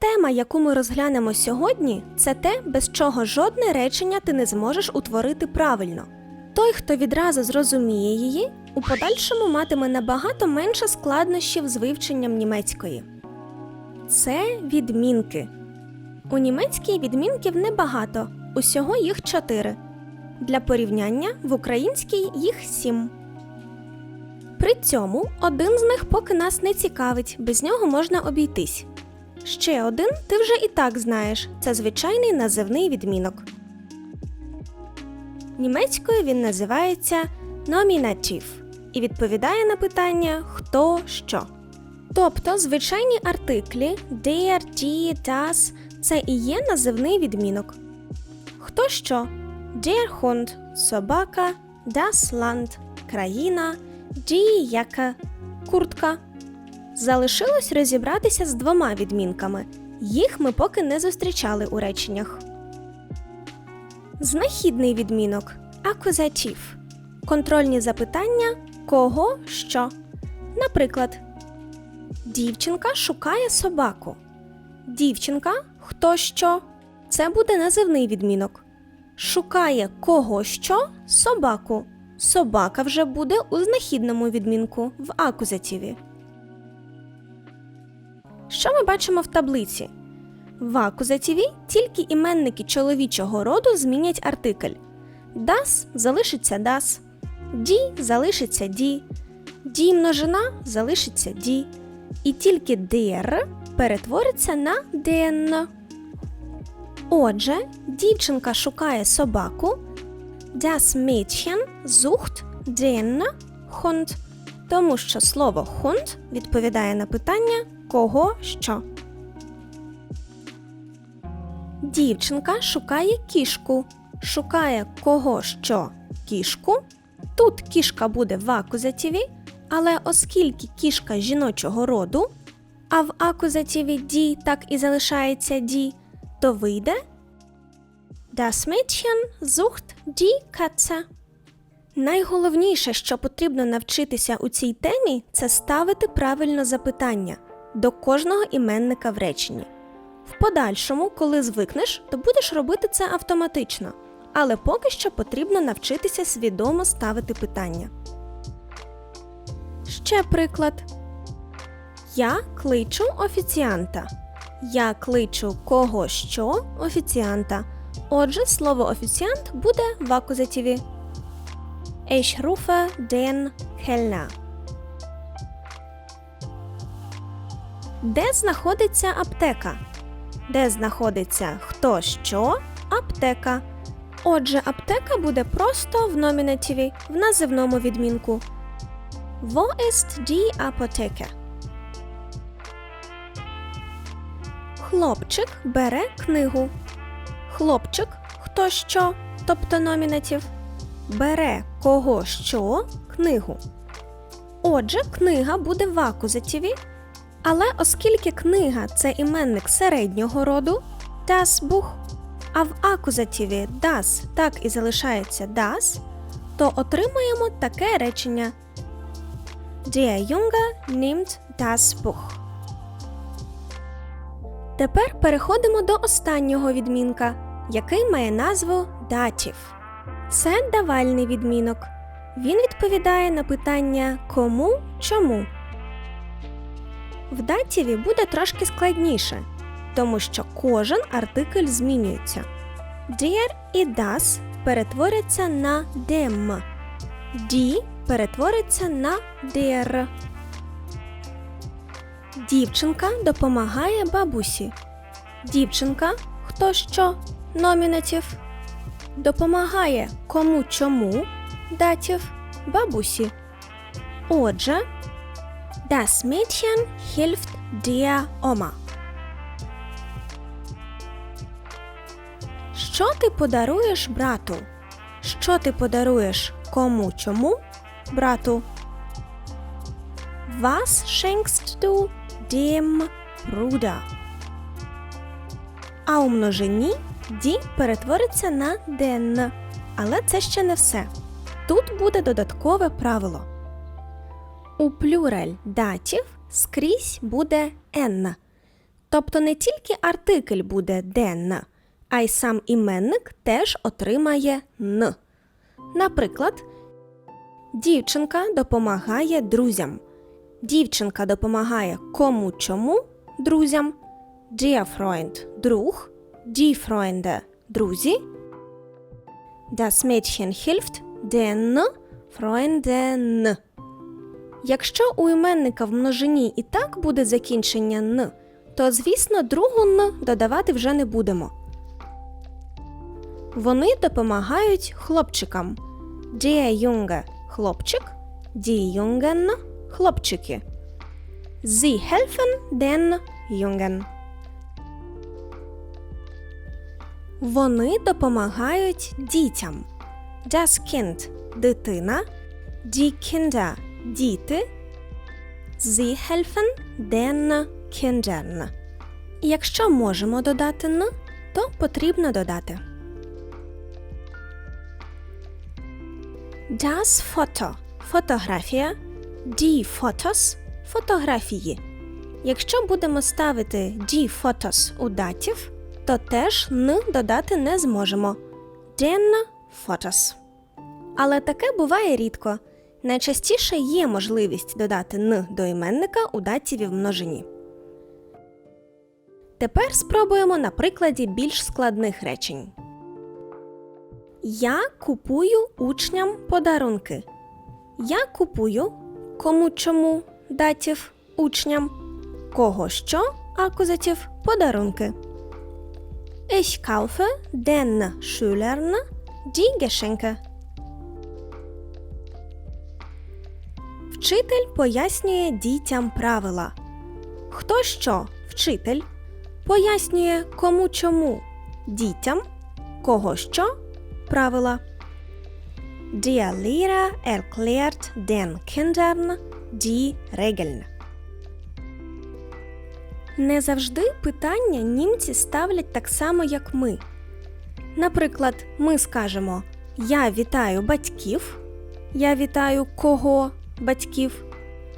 Тема, яку ми розглянемо сьогодні, це те, без чого жодне речення ти не зможеш утворити правильно. Той, хто відразу зрозуміє її, у подальшому матиме набагато менше складнощів з вивченням німецької. Це відмінки. У німецькій відмінків небагато, усього їх чотири. Для порівняння в українській їх сім. При цьому один з них поки нас не цікавить, без нього можна обійтись. Ще один ти вже і так знаєш це звичайний називний відмінок. Німецькою він називається номінатив і відповідає на питання хто що. Тобто звичайні артиклі der, die, das – це і є називний відмінок. Хто що? Der Hund – собака, das Land – країна, die Jacke – куртка. Залишилось розібратися з двома відмінками. Їх ми поки не зустрічали у реченнях. Знахідний відмінок акузатив. Контрольні запитання кого що. Наприклад, дівчинка шукає собаку. Дівчинка хто що. Це буде називний відмінок. Шукає кого що собаку. Собака вже буде у знахідному відмінку в акузативі. Що ми бачимо в таблиці? В акузативі тільки іменники чоловічого роду змінять артикль. Das залишиться das, ді залишиться ді, ді множина залишиться ді. І тільки der перетвориться на den. Отже, дівчинка шукає собаку. Das Mädchen sucht den Hund. Тому що слово Hund відповідає на питання кого що. Дівчинка шукає кішку. Шукає кого що кішку. Тут кішка буде в акузативі, але оскільки кішка жіночого роду, а в акузативі ді так і залишається ді, то вийде Das Mädchen sucht die Katze. Найголовніше, що потрібно навчитися у цій темі, це ставити правильно запитання до кожного іменника в реченні. В подальшому, коли звикнеш, то будеш робити це автоматично, але поки що потрібно навчитися свідомо ставити питання. Ще приклад. Я кличу офіціанта. Я кличу кого що офіціанта. Отже, слово офіціант буде в акузативі. Ich rufe den Kellner. Де знаходиться аптека? Де знаходиться хто що? Аптека. Отже, аптека буде просто в номінативі, в називному відмінку. Wo ist die Apotheke? Хлопчик бере книгу. Хлопчик хто що, тобто номінатив, бере кого що книгу. Отже, книга буде в акузативі, але оскільки книга це іменник середнього роду das Buch, а в акузативі das так і залишається das, то отримаємо таке речення Der Junge nimmt das Buch. Тепер переходимо до останнього відмінка, який має назву датів. Це давальний відмінок. Він відповідає на питання кому, чому. В датіві буде трошки складніше, тому що кожен артикль змінюється. Der і das перетворяться на dem. Die перетвориться на der. Дівчинка допомагає бабусі. Дівчинка хто що номінатив. Допомагає кому чому датів бабусі. Отже, das Mädchen hilft der Oma. Що ти подаруєш брату? Що ти подаруєш кому чому брату? Was schenkst du dem Bruder? А у множині ді перетвориться на den. Але це ще не все. Тут буде додаткове правило. У плюраль датів скрізь буде n. Тобто не тільки артикль буде den, а й сам іменник теж отримає н. Наприклад, дівчинка допомагає друзям. Дівчинка допомагає кому чому друзям. Freund – друг, Freunde – друзі. Das Mädchen hilft den Freunden. Якщо у іменника в множині і так буде закінчення н, то, звісно, другу н додавати вже не будемо. Вони допомагають хлопчикам. Junge – хлопчик, Jungen – хлопчики. Sie helfen den Jungen. Вони допомагають дітям. Das Kind – дитина, die Kinder – діти, Sie helfen den Kindern. Якщо можемо додати «н», то потрібно додати. Das Foto – фотографія, die Fotos – фотографії. Якщо будемо ставити die Fotos у датів, то теж «н» додати не зможемо. Den Fotos. Але таке буває рідко. Найчастіше є можливість додати «н» до іменника у датіві в. Тепер спробуємо на прикладі більш складних речень. Я купую учням подарунки. Я купую кому чому датів учням, кого що акузатів подарунки. Ich kaufe den Schülern die Geschenke. Вчитель пояснює дітям правила. Хто що вчитель пояснює кому чому дітям, кого що правила. Der Lehrer erklärt den Kindern die Regeln. Не завжди питання німці ставлять так само, як ми. Наприклад, ми скажемо Я вітаю батьків. Я вітаю кого батьків.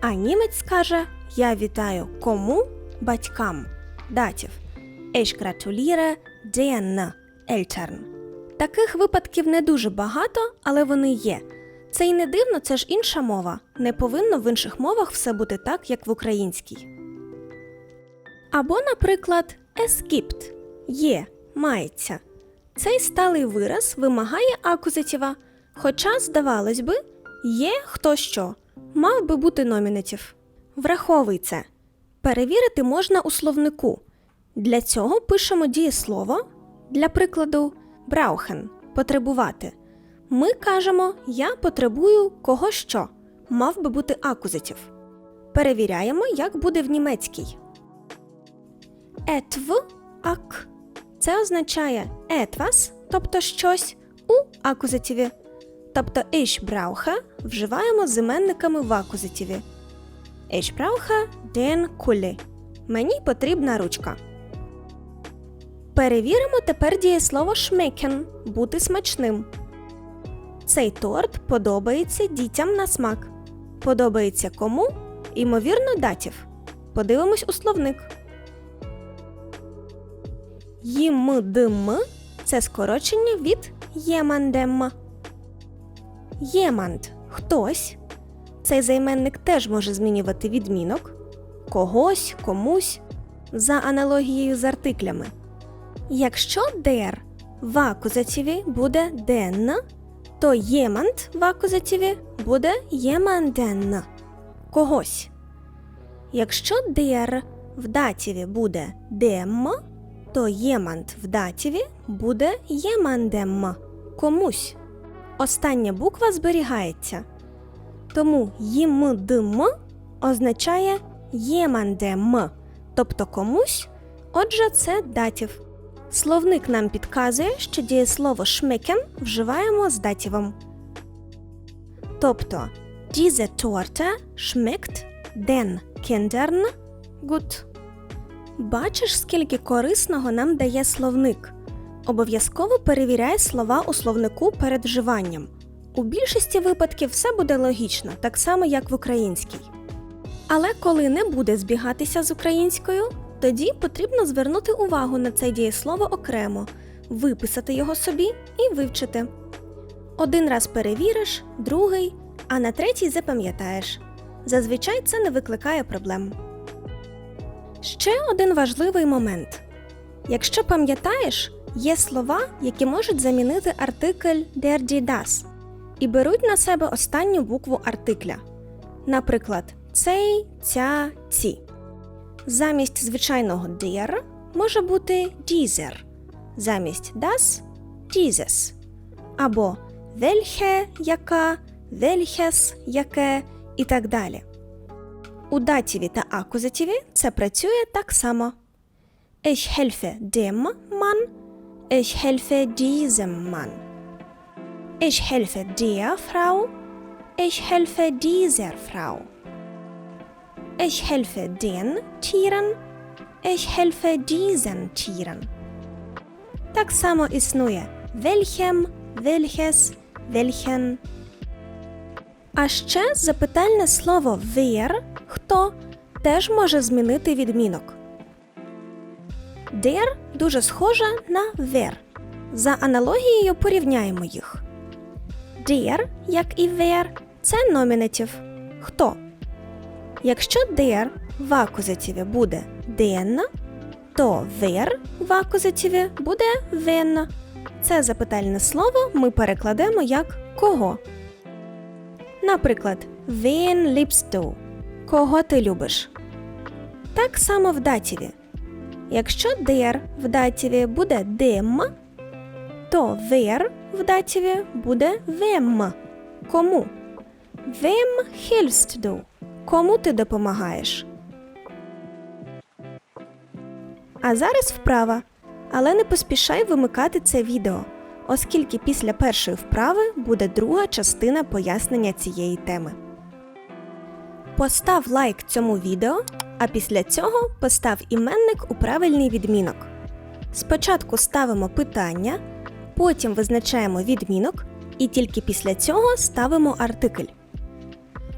А німець скаже Я вітаю кому батькам датів. Ich gratuliere den Eltern. Таких випадків не дуже багато, але вони є. Це й не дивно, це ж інша мова. Не повинно в інших мовах все бути так, як в українській. Або, наприклад, gibt – є, мається. Цей сталий вираз вимагає акузатива, хоча, здавалось би, є хто що, мав би бути номінатив. Враховуй це. Перевірити можна у словнику. Для цього пишемо дієслово, для прикладу, браухен потребувати. Ми кажемо Я потребую кого що. Мав би бути акузатив. Перевіряємо, як буде в німецькій. Етв ак. Це означає етвас, тобто щось, у акузативі. Тобто ich вживаємо з іменниками в. Ich brauche den Kuli. Мені потрібна ручка. Перевіримо тепер дієслово schmecken – бути смачним. Цей торт подобається дітям на смак. Подобається кому? Імовірно, датів. Подивимось у словник. Їмдм це скорочення від ємандем. Єманд хтось. Цей займенник теж може змінювати відмінок когось, комусь за аналогією з артиклями. Якщо der в акузативі буде den, то єманд в акузативі буде єманден когось. Якщо der в датіві буде dem, то єманд в датіві буде ємандем комусь. Остання буква зберігається. Тому їмдм означає ємандем, тобто комусь, отже, це датів. Словник нам підказує, що дієслово шмекен вживаємо з датівом. Тобто diese Torte schmeckt den Kindern gut. Бачиш, скільки корисного нам дає словник. Обов'язково перевіряй слова у словнику перед вживанням. У більшості випадків все буде логічно, так само як в українській. Але коли не буде збігатися з українською, тоді потрібно звернути увагу на це дієслово окремо, виписати його собі і вивчити. Один раз перевіриш, другий, а на третій запам'ятаєш. Зазвичай це не викликає проблем. Ще один важливий момент. Якщо пам'ятаєш, є слова, які можуть замінити артикль der die das і беруть на себе останню букву артикля. Наприклад, цей, ця, ці. Замість звичайного der може бути dieser, замість das dieses. Або welche, яка, welches, яке і так далі. У датіві та акузативі це працює так само. Ich helfe dem Mann, ich helfe diesem Mann. Ich helfe der Frau, ich helfe dieser Frau. Ich helfe den Tieren, ich helfe diesen Tieren. Так само існує welchem, welches, welchen. А ще запитальне слово wer хто теж може змінити відмінок. Der дуже схожа на ver. За аналогією порівняємо їх. Der, як і ver, це номінатив. Хто? Якщо der в акузативі буде den, то ver в акузативі буде wenn. Це запитальне слово ми перекладемо як кого. Наприклад, wen liebst du? Кого ти любиш? Так само в датіві. Якщо der в датіві буде dem, то ver в датіві буде wem. Кому? Hilfst du? Кому ти допомагаєш? А зараз вправа. Але не поспішай вимикати це відео, оскільки після першої вправи буде друга частина пояснення цієї теми. Постав лайк цьому відео, а після цього постав іменник у правильний відмінок. Спочатку ставимо питання, потім визначаємо відмінок і тільки після цього ставимо артикль.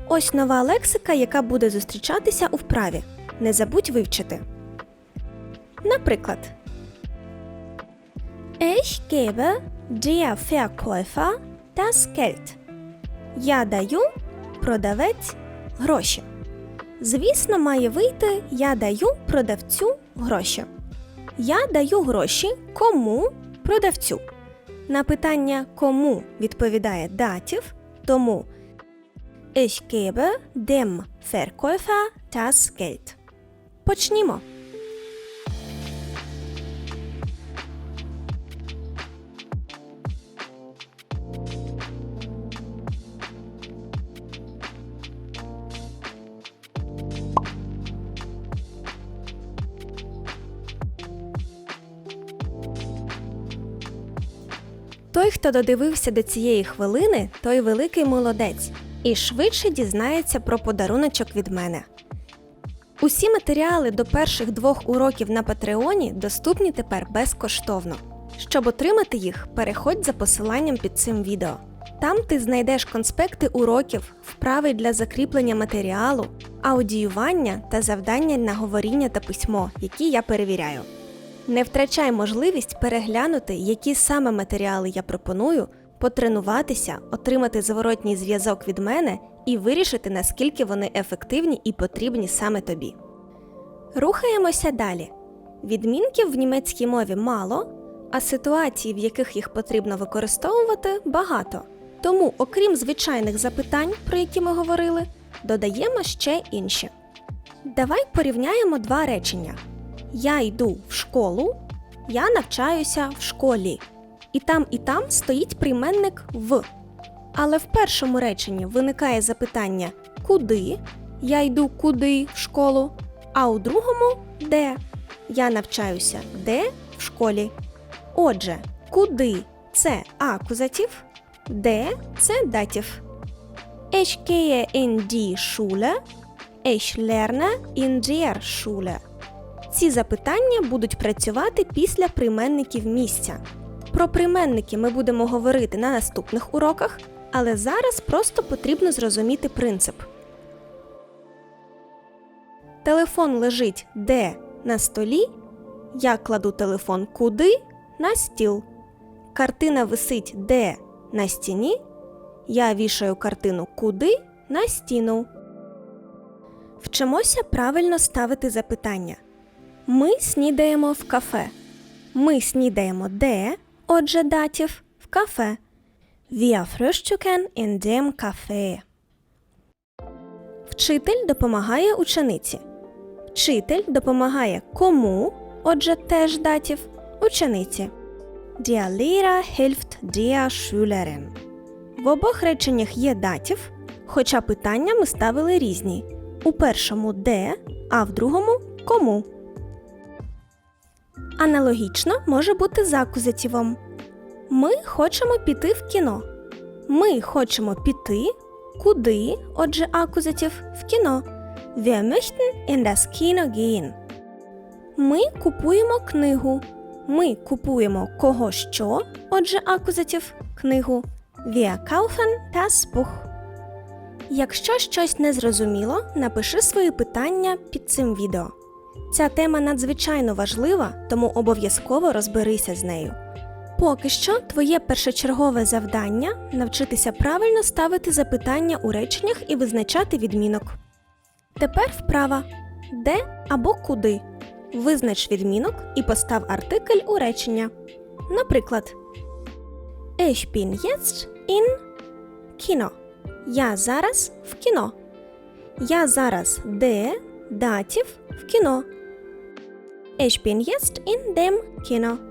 Ось нова лексика, яка буде зустрічатися у вправі. Не забудь вивчити. Наприклад, Ich gebe der Verkäufer das Geld. Я даю продавець гроші. Звісно, має вийти Я даю продавцю гроші. Я даю гроші кому продавцю. На питання кому відповідає датів, тому Ich gebe dem Verkäufer das Geld. Почнімо. Хто додивився до цієї хвилини, той великий молодець і швидше дізнається про подаруночок від мене. Усі матеріали до перших двох уроків на Патреоні доступні тепер безкоштовно. Щоб отримати їх, переходь за посиланням під цим відео. Там ти знайдеш конспекти уроків, вправи для закріплення матеріалу, аудіювання та завдання на говоріння та письмо, які я перевіряю. Не втрачай можливість переглянути, які саме матеріали я пропоную, потренуватися, отримати зворотній зв'язок від мене і вирішити, наскільки вони ефективні і потрібні саме тобі. Рухаємося далі. Відмінків в німецькій мові мало, а ситуацій, в яких їх потрібно використовувати, багато. Тому, окрім звичайних запитань, про які ми говорили, додаємо ще інші. Давай порівняємо два речення. Я йду в школу, я навчаюся в школі. І там, і там стоїть прийменник в. Але в першому реченні виникає запитання куди? Я йду куди в школу, а у другому де? Я навчаюся де в школі. Отже, куди це акузатив, де це датів. Ich gehe in die Schule, ich lerne in der Schule. Ці запитання будуть працювати після прийменників місця. Про прийменники ми будемо говорити на наступних уроках, але зараз просто потрібно зрозуміти принцип. Телефон лежить де на столі. Я кладу телефон куди? На стіл. Картина висить де? На стіні. Я вішаю картину куди? На стіну. Вчимося правильно ставити запитання. Ми снідаємо в кафе. Ми снідаємо де? Отже, датів в кафе. Wir frühstücken in dem Café. Вчитель допомагає учениці. Вчитель допомагає кому? Отже, теж датів учениці. Der Lehrer hilft der Schülerin. В обох реченнях є датів, хоча питання ми ставили різні. У першому де, а в другому кому. Аналогічно може бути з акузативом. Ми хочемо піти в кіно. Ми хочемо піти. Куди? Отже, акузатив в кіно. Wir möchten in das Kino gehen. Ми купуємо книгу. Ми купуємо кого що. Отже, акузатив книгу. Wir kaufen das Buch. Якщо щось не зрозуміло, напиши свої питання під цим відео. Ця тема надзвичайно важлива, тому обов'язково розберися з нею. Поки що твоє першочергове завдання навчитися правильно ставити запитання у реченнях і визначати відмінок. Тепер вправа де або куди. Визнач відмінок і постав артикль у речення. Наприклад, Ich bin jetzt in кіно. Я зараз в кіно. Я зараз де датів в кіно. Ich bin jetzt in dem кіно.